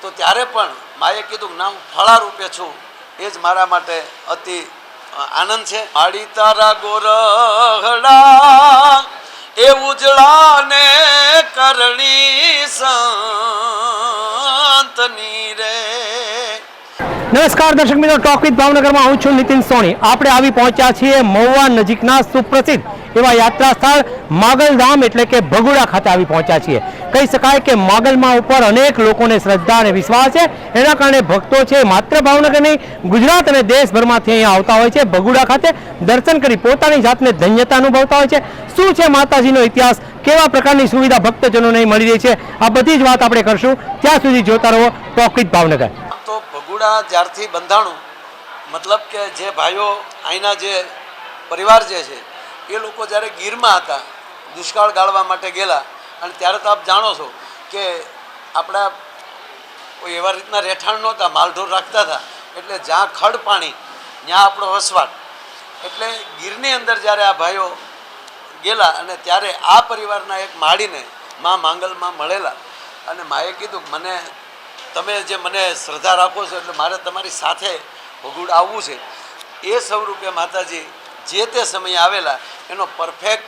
તો ત્યારે પણ માએ કીધું ના, હું ફળા રૂપે છું. એ જ મારા માટે અતિ આનંદ છે. માડી તારા ગોરહડા એ ઉજળા ને કરણી સંતની રે. નમસ્કાર દર્શક મિત્રો, ટોક વિથ ભાવનગરમાં હું છું નીતિન સોની. આપણે આવી પહોંચ્યા છીએ મહુવા નજીકના સુપ્રસિદ્ધ એવા યાત્રા સ્થળ માગલધામ એટલે કે ભગુડા ખાતે આવી પહોંચ્યા છીએ. કહી શકાય કે માગલમાં ઉપર અનેક લોકોને શ્રદ્ધા અને વિશ્વાસ છે. એના કારણે ભક્તો છે માત્ર ભાવનગર નહીં, ગુજરાત અને દેશભરમાંથી અહીંયા આવતા હોય છે ભગુડા ખાતે. દર્શન કરી પોતાની જાતને ધન્યતા અનુભવતા હોય છે. શું છે માતાજીનો ઇતિહાસ? કેવા પ્રકારની સુવિધા ભક્તજનોને મળી રહી છે? આ બધી જ વાત આપણે કરશું. ત્યાં સુધી જોતા રહો ટોકિત ભાવનગર. ભગુડા જ્યારથી બંધાણું, મતલબ કે જે ભાઈઓ અહીંના જે પરિવાર જે છે, એ લોકો જ્યારે ગીરમાં હતા, દુષ્કાળ ગાળવા માટે ગયેલા, અને ત્યારે તો આપ જાણો છો કે આપણા કોઈ એવા રીતના રહેઠાણ નહોતા, માલઢોર રાખતા હતા, એટલે જ્યાં ખડ પાણી, ત્યાં આપણો વસવાટ. એટલે ગીરની અંદર જ્યારે આ ભાઈઓ ગયેલા અને ત્યારે આ પરિવારના એક માળીને મા માંગલમાં મળેલા, અને માએ કીધું મને તમે જે મને શ્રદ્ધા રાખો છો એટલે મારે તમારી સાથે ભગુડ આવવું છે. એ સ્વરૂપે માતાજી જે તે સમયે આવેલા, એનો પરફેક્ટ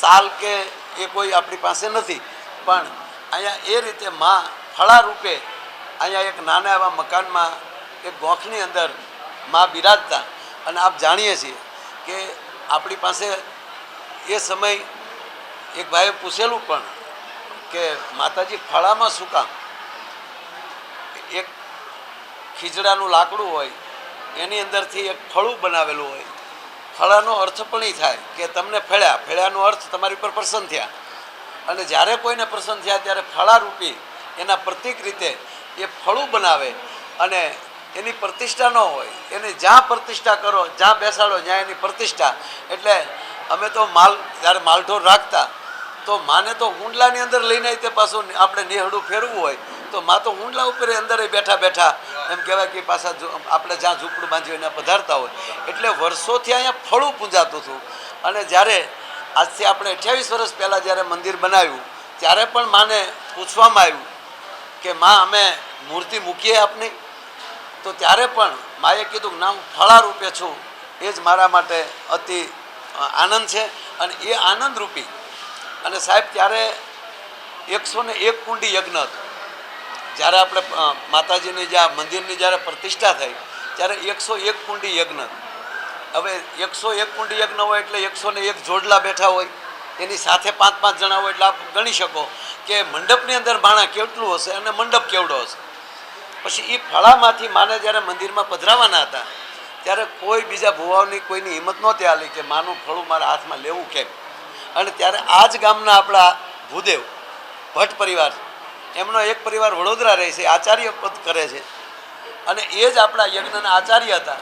સાલ કે એ કોઈ આપણી પાસે નથી. પણ અહીંયા એ રીતે મા ફળા રૂપે અહીંયા એક નાના એવા મકાનમાં, એક ગોખની અંદર મા બિરાજતા. અને આપ જાણીએ છીએ કે આપણી પાસે એ સમય એક ભાઈએ પૂછેલું પણ કે માતાજી ફળામાં શું કામ? એક ખીજડાનું લાકડું હોય, એની અંદરથી એક ફળું બનાવેલું હોય. ફળાનો અર્થ પણ એ થાય કે તમને ફળ્યા. ફળ્યાનો અર્થ તમારી ઉપર પ્રસન્ન થયા. અને જ્યારે કોઈને પ્રસન્ન થયા ત્યારે ફળારૂપી એના પ્રતિક રીતે એ ફળું બનાવે અને એની પ્રતિષ્ઠા ન હોય. એને જ્યાં પ્રતિષ્ઠા કરો, જ્યાં બેસાડો જ્યાં એની પ્રતિષ્ઠા. એટલે અમે તો માલ, જ્યારે માલઢોર રાખતા, તો માને તો હુંડલાની અંદર લઈને તે પાછું આપણે નેહડું ફેરવું હોય. તો માં તો હુંડલા ઉપર અંદર બેઠા બેઠા એમ કહેવાય કે પાછા આપણે જ્યાં ઝૂંપડું બાંધ્યું એના પધારતા હોય. એટલે વર્ષોથી અહીંયા ફળું પૂંજાતું હતું. અને જ્યારે આજથી આપણે અઠ્યાવીસ વર્ષ પહેલાં જ્યારે મંદિર બનાવ્યું, ત્યારે પણ માને પૂછવામાં આવ્યું કે, માં, અમે મૂર્તિ મૂકીએ આપની? તો ત્યારે પણ માએ કીધું કે, ના, હું ફળા રૂપે છું. એ જ મારા માટે અતિ આનંદ છે. અને એ આનંદરૂપી. અને સાહેબ, ત્યારે એકસો ને એક કુંડી યજ્ઞ હતો. જ્યારે આપણે માતાજીની માતાજીની જ્યાં મંદિરની જ્યારે પ્રતિષ્ઠા થઈ, ત્યારે એકસો એક કુંડી યજ્ઞ. હવે એકસો એક કુંડી યજ્ઞ હોય એટલે એકસો ને એક જોડલા બેઠા હોય, એની સાથે પાંચ પાંચ જણા હોય એટલે આપ ગણી શકો કે મંડપની અંદર ભાણા કેટલું હશે અને મંડપ કેવડો હશે. પછી એ ફળામાંથી માને જ્યારે મંદિરમાં પધરાવાના હતા, ત્યારે કોઈ બીજા ભુવાઓની કોઈની હિંમત નહોતી આલી કે માનું ફળું મારા હાથમાં લેવું કેમ? અને ત્યારે આ જ ગામના આપણા ભૂદેવ, ભટ્ટ પરિવાર એમનો એક પરિવાર વડોદરા રહે છે, આચાર્ય પદ કરે છે. અને એ જ આપણા યજ્ઞના આચાર્ય હતા.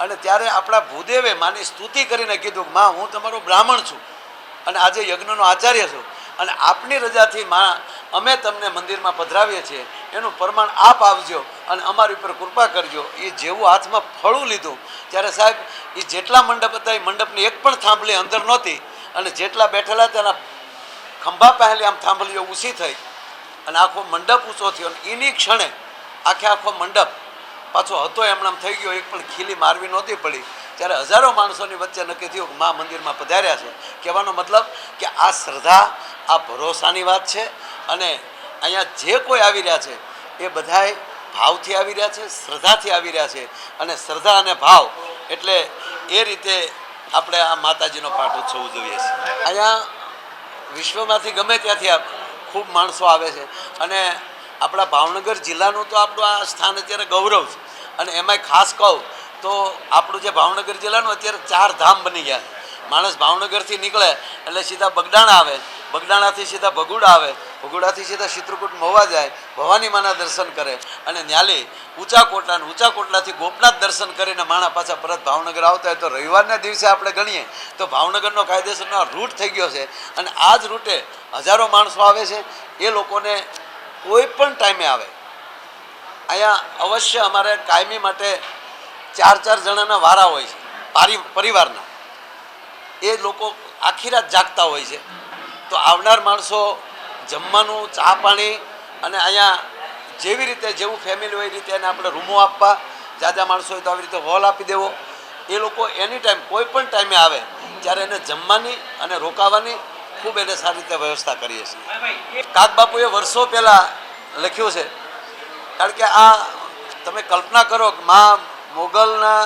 અને ત્યારે આપણા ભૂદેવે માની સ્તુતિ કરીને કીધું માં, હું તમારો બ્રાહ્મણ છું અને આજે યજ્ઞનો આચાર્ય છું. અને આપની રજાથી માં, અમે તમને મંદિરમાં પધરાવીએ છીએ. એનું પ્રમાણ આપ આવજો અને અમારી ઉપર કૃપા કરજો. એ જેવું હાથમાં ફળું લીધું. ત્યારે સાહેબ, એ જેટલા મંડપ હતા, એ મંડપની એક પણ થાંભલી અંદર નહોતી. અને જેટલા બેઠેલા તેના ખંભા પહેલી આમ થાંભલીઓ ઊંચી થઈ. અને આખો મંડપ ઊંચો થયો એની ક્ષણે આખે આખો મંડપ પાછો હતો એમણે થઈ ગયો, એક પણ ખીલી મારવી નહોતી પડી. ત્યારે હજારો માણસોની વચ્ચે નક્કી થયું કે મા મંદિરમાં પધાર્યા છે. કહેવાનો મતલબ કે આ શ્રદ્ધા, આ ભરોસાની વાત છે અને અહીંયા જે કોઈ આવી રહ્યા છે, એ બધાય ભાવથી આવી રહ્યા છે, શ્રદ્ધાથી આવી રહ્યા છે. અને શ્રદ્ધા અને ભાવ એટલે એ રીતે આપણે આ માતાજીનો પાઠ ઉત્સવ ઉજવીએ છીએ. અહીંયા વિશ્વમાંથી ગમે ત્યાંથી ખૂબ માણસો આવે છે. અને આપણા ભાવનગર જિલ્લાનું તો આપણું આ સ્થાન અત્યારે ગૌરવ છે. અને એમાંય ખાસ કહું તો આપણું જે ભાવનગર જિલ્લાનું અત્યારે ચાર ધામ બની ગયા માણસ ભાવનગરથી નીકળે એટલે સીધા બગડાણા આવે. બગડાણાથી સીધા ભગુડા આવે. ભગુડાથી સીધા ચિત્રકૂટ મહુવા જાય, ભવાની માના દર્શન કરે અને ન્યાલી ઊંચા કોટલા ઊંચા કોટલાથી ગોપનાથ દર્શન કરીને માણા પાછા પરત ભાવનગર આવતા હોય તો રવિવારના દિવસે આપણે ગણીએ. તો ભાવનગરનો કાયદેસરનો રૂટ થઈ ગયો છે અને આ જ રૂટે હજારો માણસો આવે છે. એ લોકોને કોઈ પણ ટાઈમે આવે. અહીંયા અવશ્ય અમારે કાયમી માટે ચાર ચાર જણાના વારા હોય છે, પારી, પરિવારના. એ લોકો આખી રાત જાગતા હોય છે. તો આવનાર માણસો જમવાનું, ચા પાણી અને અહીંયા જેવી રીતે જેવું ફેમિલી હોય એ રીતે એને આપણે રૂમો આપવા. જાજા માણસો હોય તો આવી રીતે હોલ આપી દેવો. એ લોકો એની ટાઈમ કોઈ પણ ટાઈમે આવે, ત્યારે એને જમવાની અને રોકાવાની ખૂબ એને સારી રીતે વ્યવસ્થા કરીએ છીએ. કાક બાપુએ વર્ષો પહેલાં લખ્યું છે, કારણ કે આ તમે કલ્પના કરો કે મા મોગલના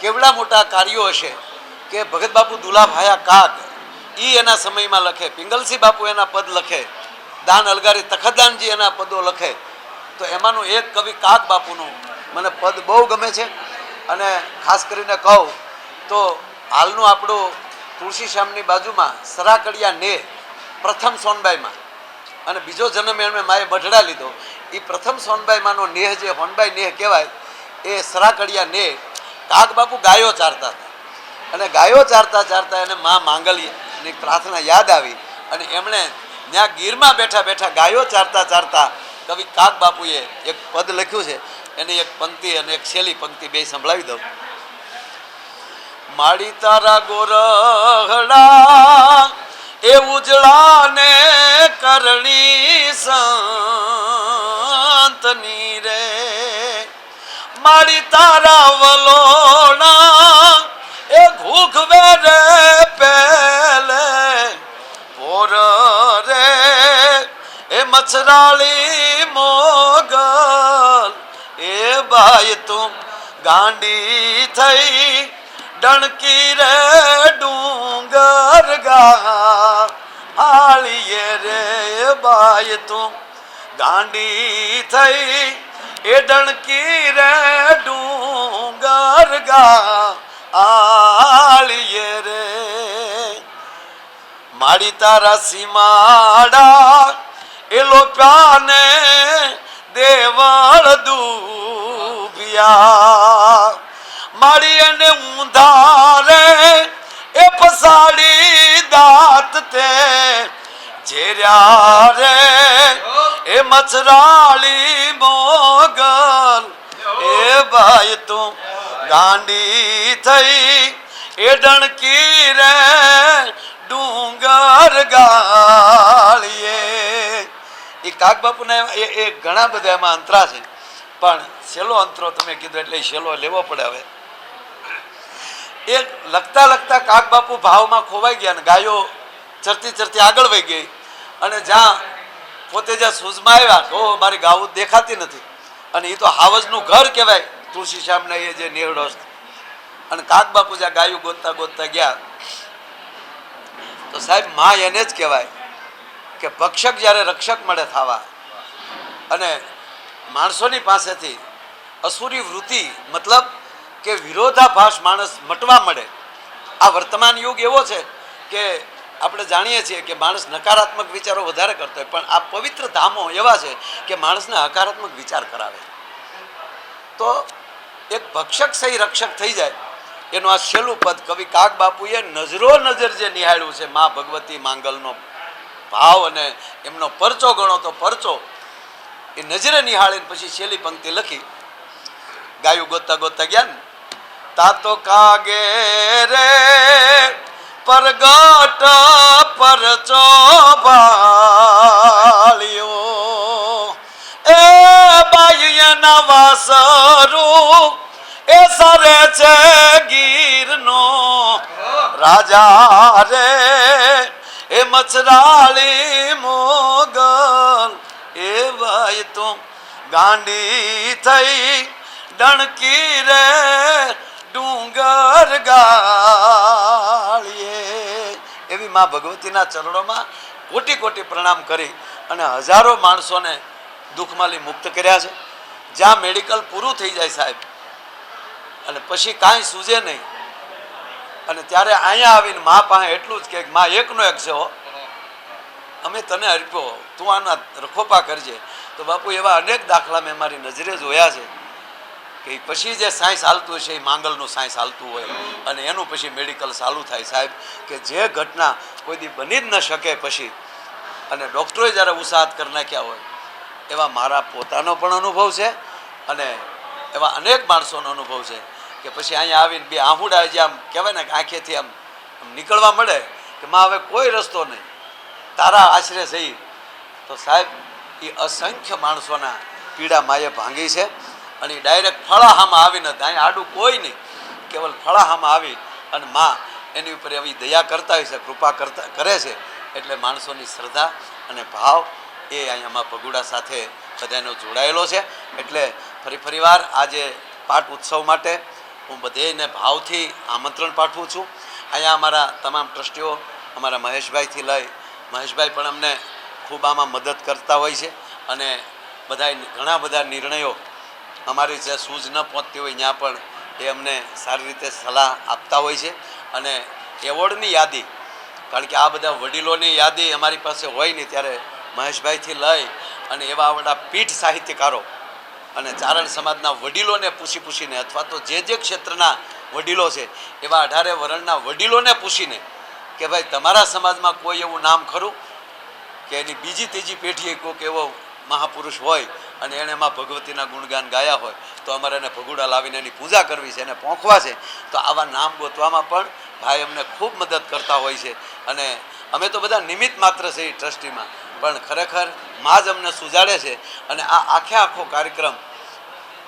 કેવડા મોટા કાર્યો હશે કે ભગત બાપુ દુલાભાયા કાગ ઈ એના સમયમાં લખે. પિંગલસિંહ બાપુ એના પદ લખે. દાન અલગારી તખદાનજી એના પદો લખે. તો એમાંનું એક કવિ કાગ બાપુનું મને પદ બહુ ગમે છે. અને ખાસ કરીને કહું તો હાલનું આપણું તુલસી શ્યામની બાજુમાં સરાકડિયા ને પ્રથમ સોનબાઈમાં. અને બીજો જન્મ એમણે માએ બઢડા લીધો. એ પ્રથમ સોનબાઈમાંનો નેહ જે હોનબાઈ નેહ કહેવાય, એ સરાકડિયા નેહ કાગ બાપુ ગાયો ચારતા હતા. અને ગાયો ચારતા ચારતા એને મા માંગલ્યની પ્રાર્થના યાદ આવી અને એમણે ત્યાં ગીરમાં બેઠા બેઠા ગાયો ચારતા ચારતા કવિ કાક બાપુએ એક પદ લખ્યું છે. એની એક પંક્તિ અને એક છેલ્લી પંક્તિ બે સંભળાવી દઉં. માડી તારા ગોરહડા એ ઉજળા ને કરણી સંતની રે. માડી તારા વલોણા એ ઘૂઘવે રે પેલે એ મચ્છરાળી મોગલ, એ બાય તું ગાંડી થઈ, ડણકી રે ડુંગર ગા રે બાય તું ગાંડી થઈ, એ ડણકી રે ડુંગર ગા રે, મારી તારા સીમાડા એ લોપ્યાને દેવાળ દુભિયા મારી અને ઊંધારે એ પસાડી દાંત તે જેર્યા રે એ મચરાળી મોગલ, એ ભાઈ તું ગાંડી થઈ, એ ડણકી રે ડુંગર ગાળીએ. એ કાક બાપુના એ ઘણા બધા એમાં અંતરા છે. પણ છેલ્લો અંતરો તમે કીધું એટલે છેલ્લો લેવો પડે હવે. એ લખતા લખતા કાક બાપુ ભાવમાં ખોવાઈ ગયા અને ગાયો ચરતી ચરતી આગળ વહી ગઈ. અને જ્યાં પોતે જ્યાં સૂઝમાં આવ્યા તો મારી ગાવું દેખાતી નથી. અને એ તો હાવજનું ઘર કહેવાય, તુલસી શ્યામના એ જે નેહડો અને કાક બાપુ જ્યાં ગાયું ગોતતા ગોતતા ગયા, તો સાહેબ, માં એને જ કહેવાય કે ભક્ષક જ્યારે રક્ષક મળે થવા. અને માણસોની પાસેથી અસુરી વૃત્તિ, મતલબ કે વિરોધાભાસ માણસ મટવા મળે. આ વર્તમાન યુગ એવો છે કે આપણે જાણીએ છીએ કે માણસ નકારાત્મક વિચારો વધારે કરતો હોય, પણ આ પવિત્ર ધામો એવા છે કે માણસને હકારાત્મક વિચાર કરાવે. તો એક ભક્ષક સહી રક્ષક થઈ જાય, એનું આ છેલ્લું પદ કવિ કાગ બાપુએ નજરો નજર જે નિહાળ્યું છે મા ભગવતી માંગલનો ભાવ અને એમનો પરચો ગણો તો પરચો. એ નજરે નિહાળીને પછી છેલ્લી પંક્તિ લખી. ગાયું ગોતા ગોતા ગયા તાતો કાગે રે પરગટ પરચો ભાળ્યો. એ બાઈના વાસરું એ સરે છે ગીરનો. રાજા રે એ મચરાળી મોગલ, એ ભાઈ તું ગાંડી થઈ ડણકી રે ડુંગર ગાળીએ. એવી માં ભગવતીના ચરણોમાં કોટી કોટી પ્રણામ કરી અને હજારો માણસોને દુઃખમાંથી મુક્ત કર્યા છે. જ્યાં મેડિકલ પૂરું થઈ જાય સાહેબ, અને પછી કાંઈ સૂજે નહીં. અને ત્યારે અહીંયા આવીને મા પાસે એટલું જ કે મા, એકનો એક છે હો. અમે તને અર્પ્યો તું આના રખોપા કરજે. તો બાપુ એવા અનેક દાખલા મેં મારી નજરે જોયા છે કે પછી જે સાયન્સ હાલતું છે એ માંગલનું સાયન્સ હાલતું હોય. અને એનું પછી મેડિકલ ચાલુ થાય. સાહેબ, કે જે ઘટના કોઈ દી બની જ ન શકે પછી. અને ડૉક્ટરોએ જ્યારે ઉત્સાહત કરી નાખ્યા હોય, એવા મારા પોતાનો પણ અનુભવ છે અને એવા અનેક માણસોનો અનુભવ છે. કે પછી અહીંયા આવીને બે આહુડા જે આમ કહેવાય ને આંખેથી આમ નીકળવા મળે કે માં હવે કોઈ રસ્તો નહીં. તારા આશરે જઈ તો સાહેબ એ અસંખ્ય માણસોના પીડા માએ ભાંગી છે અને એ ડાયરેક્ટ ફળાહામાં આવીને ત્યાં આડું કોઈ નહીં. કેવલ ફળાહામાં આવી અને માં એની ઉપર એવી દયા કરતા હોય છે, કૃપા કરતા, કરે છે. એટલે માણસોની શ્રદ્ધા અને ભાવ એ અહીંયામાં ભગુડા સાથે બધાનો જોડાયેલો છે. એટલે ફરી ફરીવાર આજે પાઠ ઉત્સવ માટે હું બધેને ભાવથી આમંત્રણ પાઠવું છું. અહીંયા અમારા તમામ ટ્રસ્ટીઓ અમારા મહેશભાઈથી લઈ, મહેશભાઈ પણ અમને ખૂબ આમાં મદદ કરતા હોય છે અને બધા ઘણા બધા નિર્ણયો અમારી જે સૂઝ ન પહોંચતી હોય ત્યાં પણ એ અમને સારી રીતે સલાહ આપતા હોય છે અને એવોર્ડની યાદી, કારણ કે આ બધા વડીલોની યાદી અમારી પાસે હોય નહીં ત્યારે મહેશભાઈથી લઈ અને એવા બધા પીઠ સાહિત્યકારો અને ચારણ સમાજના વડીલોને પૂછી પૂછીને, અથવા તો જે જે ક્ષેત્રના વડીલો છે, એવા અઢારે વરણના વડીલોને પૂછીને કે ભાઈ, તમારા સમાજમાં કોઈ એવું નામ ખરું? કે એની બીજી ત્રીજી પેઢીએ કોઈક એવો મહાપુરુષ હોય અને એણે એમાં ભગવતીના ગુણગાન ગાયા હોય, તો અમારે એને ભગુડા લાવીને એની પૂજા કરવી છે, એને પોંખવા છે, તો આવા નામ ગોતવામાં પણ ભાઈ અમને ખૂબ મદદ કરતા હોય છે. અને અમે તો બધા નિમિત્ત માત્ર છે એ ટ્રસ્ટીમાં, પણ ખરેખરમાં જ અમને સુજાડે છે. અને આ આખે આખો કાર્યક્રમ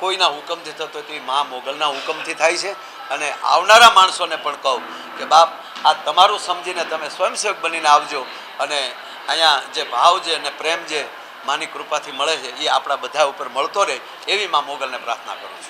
કોઈના હુકમથી થતો તો એ મા મોગલના હુકમથી થાય છે. અને આવનારા માણસોને પણ કહું કે બાપ, આ તમારું સમજીને તમે સ્વયંસેવક બનીને આવજો. અને અહીંયા જે ભાવ છે અને પ્રેમ જે માની કૃપાથી મળે છે, એ આપણા બધા ઉપર મળતો રહે એવી મા મોગલને પ્રાર્થના કરું છું.